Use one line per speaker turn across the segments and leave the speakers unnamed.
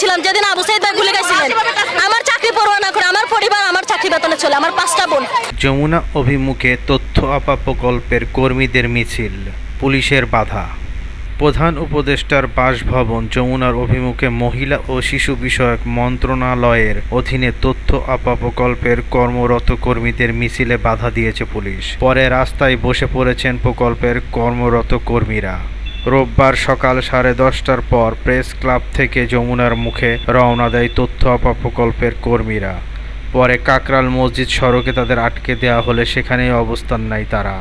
ছিলাম যেদিন আবু সাইদ ভাই গুলি গেছিলেন, আমার চাকরি পরোয়া না করে আমার পরিবার আমার চাকরি বেতনে চলে, আমার পাঁচটা বোন।
যমুনা অভিমুখে তথ্য আপা প্রকল্পের কর্মীদের মিছিল, পুলিশের বাধা। প্রধান উপদেষ্টার বাসভবন যমুনার অভিমুখে মহিলা ও শিশু বিষয়ক মন্ত্রণালয়ের অধীনে তথ্য আপা প্রকল্পের কর্মরত কর্মীদের মিছিলে বাধা দিয়েছে পুলিশ। পরে রাস্তায় বসে পড়েছেন প্রকল্পের কর্মরত কর্মীরা। রোববার সকাল সাড়ে দশটার পর প্রেস ক্লাব থেকে যমুনার মুখে রওনা দেয় তথ্য আপা প্রকল্পের কর্মীরা। পরে কাকরাল মসজিদ সড়কে তাদের আটকে দেওয়া হলে সেখানেই অবস্থান নেয় তারা।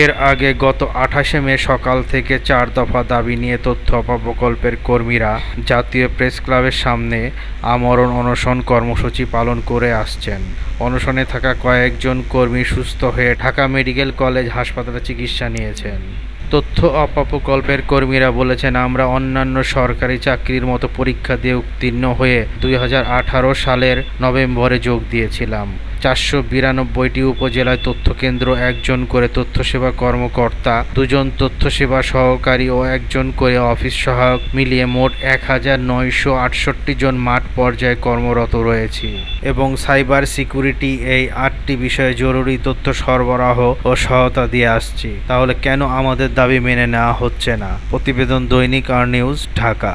এর আগে গত আঠাশে মে সকাল থেকে চার দফা দাবি নিয়ে তথ্য আপা প্রকল্পের কর্মীরা জাতীয় প্রেস ক্লাবের সামনে আমরণ অনশন কর্মসূচি পালন করে আসছেন। অনশনে থাকা কয়েকজন কর্মী সুস্থ হয়ে ঢাকা মেডিকেল কলেজ হাসপাতালে চিকিৎসা নিয়েছেন। তথ্য অপপ্রকল্পের কর্মীরা বলেছেন, আমরা অন্যান্য সরকারি চাকরির মতো পরীক্ষা দিয়ে উত্তীর্ণ হয়ে দুই হাজার আঠারো সালের নভেম্বরে যোগ দিয়েছিলাম। চারশো বিরানব্বইটি উপজেলায় তথ্য কেন্দ্র একজন করে তথ্য সেবা কর্মকর্তা, দুজন তথ্য সেবা সহকারী ও একজন করে অফিস সহায়ক। মিলিয়ে মোট এক হাজার নয়শো আটষট্টি জন মাঠ পর্যায়ে কর্মরত রয়েছে। এবং সাইবার সিকিউরিটি এই আটটি বিষয়ে জরুরি তথ্য সরবরাহ ও সহায়তা দিয়ে আসছি। তাহলে কেন আমাদের দাবি মেনে নেওয়া হচ্ছে না? প্রতিবেদন দৈনিক আর নিউজ ঢাকা।